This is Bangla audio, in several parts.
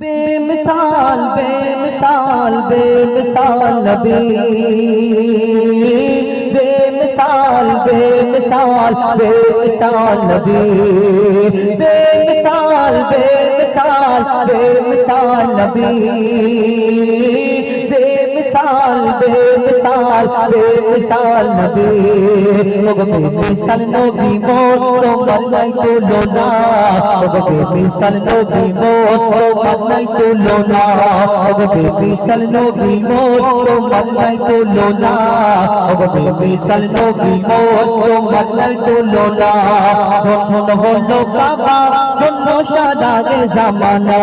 بے مثال بے مثال بے مثال نبی۔ بے مثال بے مثال بے مثال نبی۔ بے مثال بے مثال بے مثال نبی۔ বেমিসাল বেমিসাল বেমিসাল নবী। ওগো বেমিসাল নবী মোর তোমার নাই তুলনা। ওগো বেমিসাল নবী মোর তোমার নাই তুলনা। ওগো বেমিসাল নবী মোর তোমার নাই তুলনা। ওগো বেমিসাল নবী মোর তোমার নাই তুলনা। ধন হলো কাবা ধন সারা গে জামানা।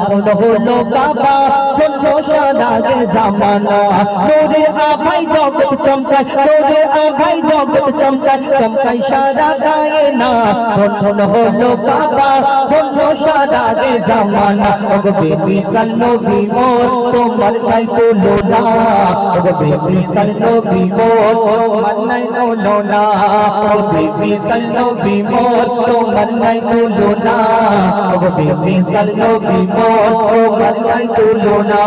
ধন হলো কাবা ধন্য সারাগে জামানা নূরে আভাই জগৎ চমকায় নূরে আভাই জগৎ চমকায় চমকায় সারা গায়ে না। ধন্য হলো কাবা ধন্য সারাগে জামানা। ওগো বেবি সাল্লবি মোর, তোমার নাই তুলনা ওগো বেবি সাল্লবি মোর, তোমার নাই তুলনা ওগো বেবি সাল্লবি মোর, তোমার নাই তুলনা ওগো বেবি সাল্লবি মোর, তোমার নাই তুলনা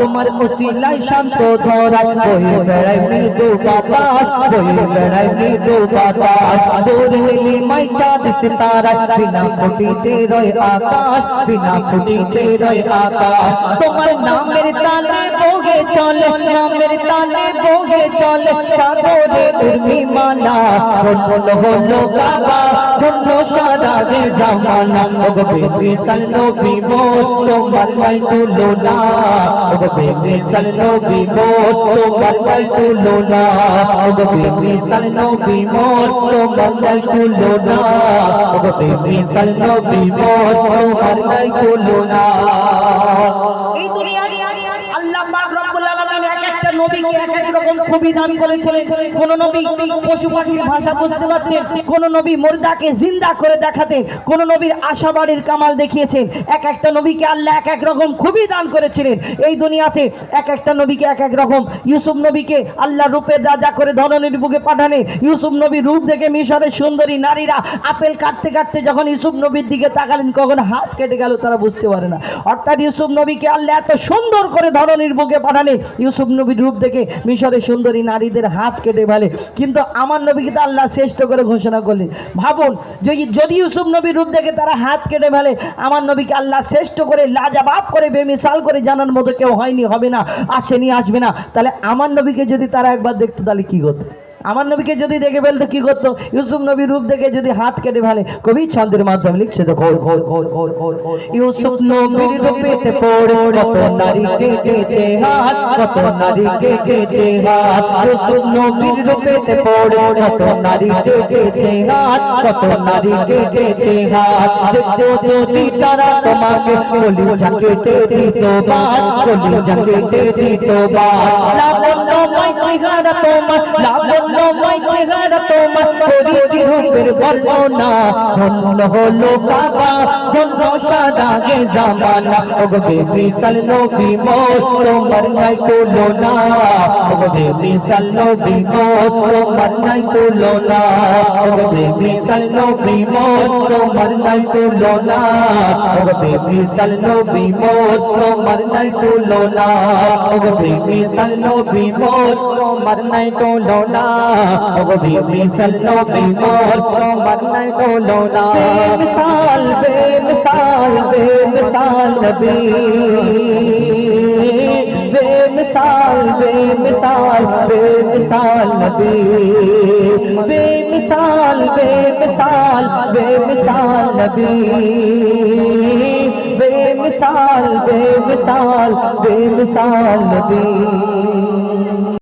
তোমার ওসিলায় শান্ত ধরা বই বেড়ায় মৃদু বাতাস বই বেড়ায় মৃদু বাতাস। দূর হইলে মাই চাঁদ সিতারা, বিনা খুঁটিতে রয় আকাশ, বিনা খুঁটিতে রয় আকাশ। তোমার নামের তালে বগে চলে, নামের তালে বগে চলে, সাগরে উর্মিমালা, ধন্য হলো কাবা, ধন্য সারা রে জামানা। ওগো বেবি সাল্লো বিমোর তোমার নাই তুলনা। ওগো বেবি সালনো বিমোর তোমার নাই তুলনা। ওগো বেবি সালনো বিমোর তোমার নাই তুলনা। ওগো বেবি সালনো বিমোর তোমার নাই তুলনা। এই দুনিয়া আল্লাহ পাক রব্বুল আলামিন নবীকে এক এক রকম খুবই দান করেছিলেন। কোন নবী পশু পাখির ভাষা বুঝতে পারতেন, কোন নবী জিন্দা করে দেখাতেন, কোন নবীর আশাবাড়ির কামাল দেখিয়েছেন। এক একটা নবীকে আল্লাহ এক এক রকম খুবই দান করেছিলেন। এই দুনিয়াতে এক একটা নবীকে এক এক রকম। ইউসুফ নবীকে আল্লাহ রূপের রাজা করে ধরনের বুকে পাঠানে। ইউসুফ নবীর রূপ দেখে মিশরের সুন্দরী নারীরা আপেল কাটতে কাটতে যখন ইউসুফ নবীর দিকে তাকালেন, কখন হাত কেটে গেল তারা বুঝতে পারে না। অর্থাৎ ইউসুফ নবীকে আল্লাহ এত সুন্দর করে ধরনের বুকে পাঠালেন ইউসুফ নবীর রূপ দেখে মিশরের সুন্দরী নারীদের হাত কেটে ফেলে। কিন্তু আমার নবীকে তো আল্লাহ শ্রেষ্ঠ করে ঘোষণা করলেন। ভাবুন, যদি ইউসুফ নবীর রূপ দেখে তারা হাত কেটে ফেলে, আমার নবীকে আল্লাহ শ্রেষ্ঠ করে লাজাবাব করে বেমিশাল করে জানার মতো কেউ হয়নি, হবে না, আসেনি, আসবে না। তাহলে আমার নবীকে যদি তারা একবার দেখতো, তাহলে কী করতো আমার নবীকে যদি দেখে ফেলতো কি করতো? ইউসুফ নবীর রূপ দেখে যদি হাত কেটে ফেলে কবি ছন্দের মাধ্যমে লিখছে তো ঘোর ঘোর ঘোর ঘোর ঘোর। ইউসুফ নবীর রূপেতে পড়ে কত নারী কেটেছে হাত কত নারী কেটেছে হাত ইউসুফ নবীর রূপেতে পড়ে কত নারী কেটেছে হাত কত নারী কেটেছে হাত। দেখতো যদি তারা তোমাকে কলি ঝাঁকেটে দিত বাদ কলি ঝাঁকেটে দিত বাদ লাবণ্যময় চেহারা তোমার লাবণ্যময় চেহারা তোমার রূপের বর্ণনা, ধন্য হলো কাবা, ধন্য সাদা গে জামানা। ওগো বেবি সাল নবী মোর, তোমার নাই তুলনা। ওগো বেবি সাল নবী মোর, তোমার নাই তুলনা। ওগো বেবি সাল নবী মোর, তোমার নাই তুলনা। ওগো বেবি সাল নবী মোর, তোমার নাই তুলনা। ওগো বেবি সাল নবী মোর, তোমার নাই তুলনা। ওগো বেবি محبت کو مرنے تو لونا۔ بے مثال بے مثال بے مثال نبی۔ بے مثال بے مثال بے مثال نبی۔ بے مثال بے مثال بے مثال نبی۔ بے مثال بے مثال بے مثال نبی۔